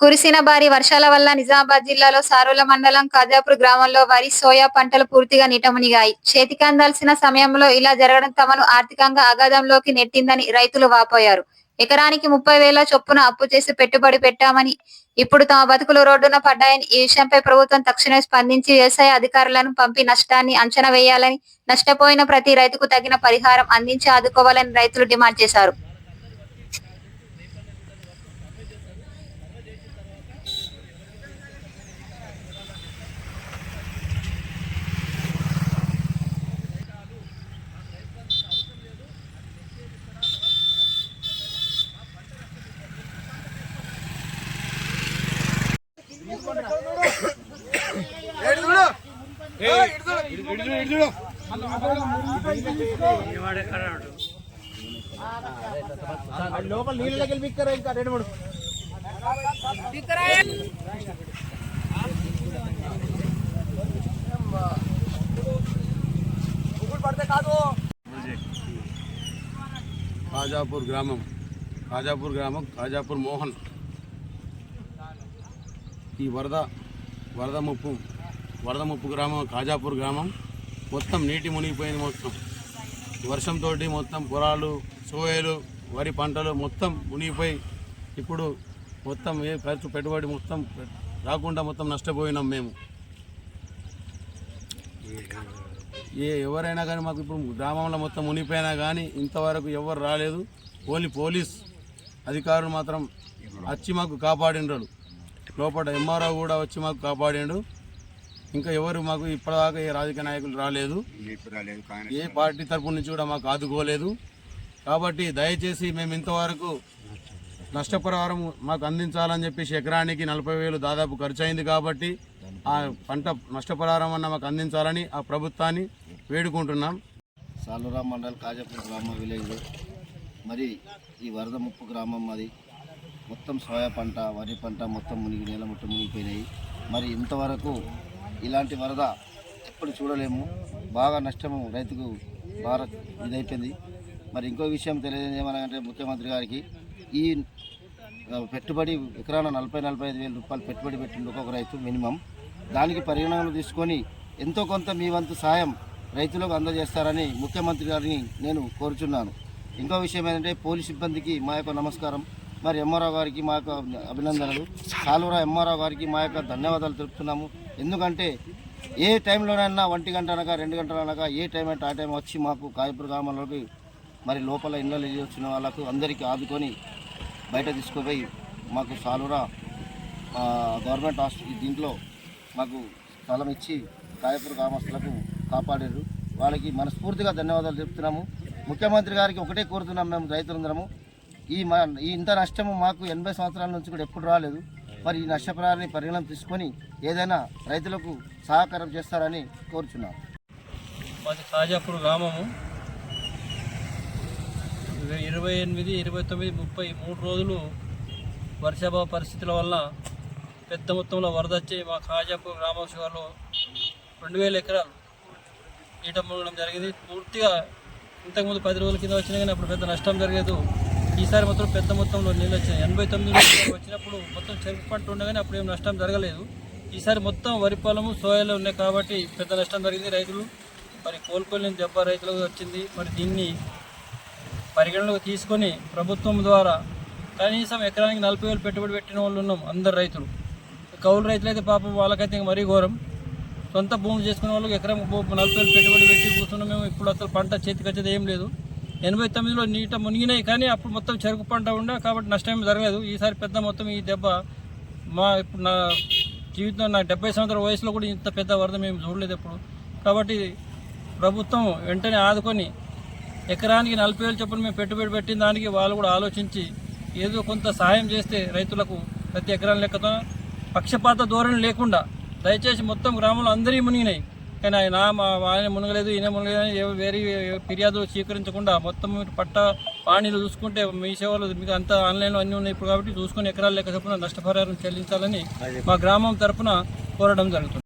కురిసిన భారీ వర్షాల వల్ల నిజామాబాద్ జిల్లాలో సారోల మండలం కాజాపూర్ గ్రామంలో వరి సోయా పంటలు పూర్తిగా నీటమునిగాయి. చేతికి అందాల్సిన సమయంలో ఇలా జరగడం తమను ఆర్థికంగా అగాధంలోకి నెట్టిందని రైతులు వాపోయారు. ఎకరానికి ముప్పై వేల చొప్పున అప్పు చేసి పెట్టుబడి పెట్టామని ఇప్పుడు తమ బతుకులు రోడ్డున పడ్డాయని ఈ విషయంపై ప్రభుత్వం తక్షణమే స్పందించి వ్యవసాయ అధికారులను పంపి నష్టాన్ని అంచనా వేయాలని నష్టపోయిన ప్రతి రైతుకు తగిన పరిహారం అందించి ఆదుకోవాలని రైతులు డిమాండ్ చేశారు. లోపల నీళ్ళకి వెళ్ళి పిక్కరా ఇంకా రెండు మూడు ఖాజాపూర్ గ్రామం ఖాజాపూర్ గ్రామం ఖాజాపూర్ మోహన్ ఈ వరద వరద ముప్పు వరద ముప్పు గ్రామం కాజాపూర్ గ్రామం. మొత్తం నీటి మునిగిపోయింది మొత్తం. వర్షంతో మొత్తం పొలాలు సోయలు వరి పంటలు మొత్తం మునిగిపోయి ఇప్పుడు మొత్తం ఏ ఖర్చు పెట్టుబడి మొత్తం రాకుండా మొత్తం నష్టపోయినాం మేము. ఏ ఎవరైనా కానీ మాకు ఇప్పుడు గ్రామంలో మొత్తం మునిగిపోయినా కానీ ఇంతవరకు ఎవరు రాలేదు. ఓన్లీ పోలీస్ అధికారులు మాత్రం వచ్చి మాకు కాపాడిండ్రు లోపల ఎంఆర్ఓ కూడా వచ్చి మాకు కాపాడిండు ఇంకా ఎవరు మాకు ఇప్పటిదాకా ఏ రాజకీయ నాయకులు రాలేదు. ఏ పార్టీ తరపు నుంచి కూడా మాకు ఆదుకోలేదు. కాబట్టి దయచేసి మేము ఇంతవరకు నష్టపరిహారం మాకు అందించాలని చెప్పేసి ఎకరానికి నలభై వేలు దాదాపు ఖర్చు అయింది కాబట్టి ఆ పంట నష్టపరిహారం అన్న మాకు అందించాలని ఆ ప్రభుత్వాన్ని వేడుకుంటున్నాం. సాలూరా మండల్ కాజాపూర్ గ్రామ విలేజ్ మరి ఈ వరద ముప్పు గ్రామం అది మొత్తం సోయా పంట వరి పంట మొత్తం మునిగి నేల మొత్తం మునిగిపోయినాయి. మరి ఇంతవరకు ఇలాంటి వరద ఎప్పుడు చూడలేము. బాగా నష్టము రైతుకు బాగా ఇదైపోయింది. మరి ఇంకో విషయం తెలియజేయమనంటే ముఖ్యమంత్రి గారికి ఈ పెట్టుబడి ఎకరాన నలభై నలభై ఐదు వేల రూపాయలు పెట్టుబడి పెట్టింది ఒక్కొక్క రైతు మినిమం. దానికి పరిగణనలు తీసుకొని ఎంతో కొంత మీ వంతు సాయం రైతులకు అందజేస్తారని ముఖ్యమంత్రి గారిని నేను కోరుచున్నాను. ఇంకో విషయం ఏంటంటే పోలీస్ సిబ్బందికి మా యొక్క నమస్కారం. మరి ఎంఆర్ఓ గారికి మా యొక్క అభినందనలు. సాలువరా ఎంఆర్ఓ గారికి మా యొక్క ధన్యవాదాలు తెలుపుతున్నాము. ఎందుకంటే ఏ టైంలోనైనా ఒంటి గంట అనగా రెండు గంటలు అనగా ఏ టైం అంటే ఆ టైం వచ్చి మాకు కాయపూర్ గ్రామంలోకి మరి లోపల ఇళ్ళలో వచ్చిన వాళ్ళకు అందరికీ ఆదుకొని బయట తీసుకుపోయి మాకు సాలురా గవర్నమెంట్ హాస్పిటల్ దీంట్లో మాకు స్థలం ఇచ్చి కాయపూర్ గ్రామస్తులకు కాపాడారు. వాళ్ళకి మనస్ఫూర్తిగా ధన్యవాదాలు చెప్తున్నాము ముఖ్యమంత్రి గారికి ఒకటే కోరుతున్నాం మేము రైతులందరము. ఈ మా ఈ ఇంత నష్టము మాకు ఎనభై సంవత్సరాల నుంచి కూడా ఎప్పుడు రాలేదు. మరి ఈ నష్టపరాన్ని పరిగణం తీసుకొని ఏదైనా రైతులకు సహకారం చేస్తారని కోరుచున్నాను మాది కాజాపూర్ గ్రామము. ఇరవై ఎనిమిది ఇరవై తొమ్మిది ముప్పై మూడు రోజులు వర్షాభావ పరిస్థితుల వల్ల పెద్ద మొత్తంలో వరద వచ్చి మా కాజాపూర్ గ్రామ శివార్లో రెండు వేల ఎకరాలు ఈట మూడడం జరిగింది. పూర్తిగా ఇంతకుముందు పది రోజుల కింద వచ్చినా కానీ అప్పుడు పెద్ద నష్టం జరిగేదు. ఈసారి మాత్రం పెద్ద మొత్తంలో నీళ్ళు వచ్చినాయి ఎనభై తొమ్మిది వచ్చినప్పుడు మొత్తం చెరుకు పంట ఉండగానే అప్పుడు ఏం నష్టం జరగలేదు. ఈసారి మొత్తం వరి పొలము సోయాలు ఉన్నాయి కాబట్టి పెద్ద నష్టం జరిగింది. రైతులు మరి కోలుకోలేని దెబ్బ రైతులకు వచ్చింది. మరి దీన్ని పరిగణలోకి తీసుకొని ప్రభుత్వం ద్వారా కనీసం ఎకరానికి నలభై వేలు పెట్టుబడి పెట్టిన వాళ్ళు ఉన్నాం అందరు రైతులు. కౌలు రైతులు అయితే పాపం వాళ్ళకైతే ఇంకా మరీ ఘోరం. సొంత భూములు చేసుకునే వాళ్ళకి ఎకరం నలభై వేలు పెట్టుబడి పెట్టి కూర్చున్నాం మేము. ఇప్పుడు అసలు పంట చేతికి వచ్చేది ఏం లేదు. ఎనభై తొమ్మిదిలో నీట మునిగినాయి కానీ అప్పుడు మొత్తం చెరుకు పంట ఉండే కాబట్టి నష్టం ఏం జరగలేదు. ఈసారి పెద్ద మొత్తం ఈ దెబ్బ మా ఇప్పుడు నా జీవితం నా డెబ్బై సంవత్సరాల వయసులో కూడా ఇంత పెద్ద వరద మేము చూడలేదు ఎప్పుడు. కాబట్టి ప్రభుత్వం వెంటనే ఆదుకొని ఎకరానికి నలభై వేలు చొప్పున మేము పెట్టుబడి పెట్టిన దానికి వాళ్ళు కూడా ఆలోచించి ఏదో కొంత సహాయం చేస్తే రైతులకు ప్రతి ఎకరాల లెక్కతో పక్షపాత ధోరణి లేకుండా దయచేసి మొత్తం గ్రామంలో అందరికీ మునిగినాయి. కానీ ఆయన మా ఆయన మునగలేదు ఈయన మునగలేదు వేరే ఫిర్యాదులు స్వీకరించకుండా మొత్తం పట్ట పాణీలు చూసుకుంటే మీ సేవలు మీకు అంతా ఆన్లైన్లో అన్నీ ఉన్నాయి ఇప్పుడు కాబట్టి చూసుకొని ఎకరాల లెక్క చొప్పున నష్టపరిహారం చెల్లించాలని మా గ్రామం తరపున కోరడం జరుగుతుంది.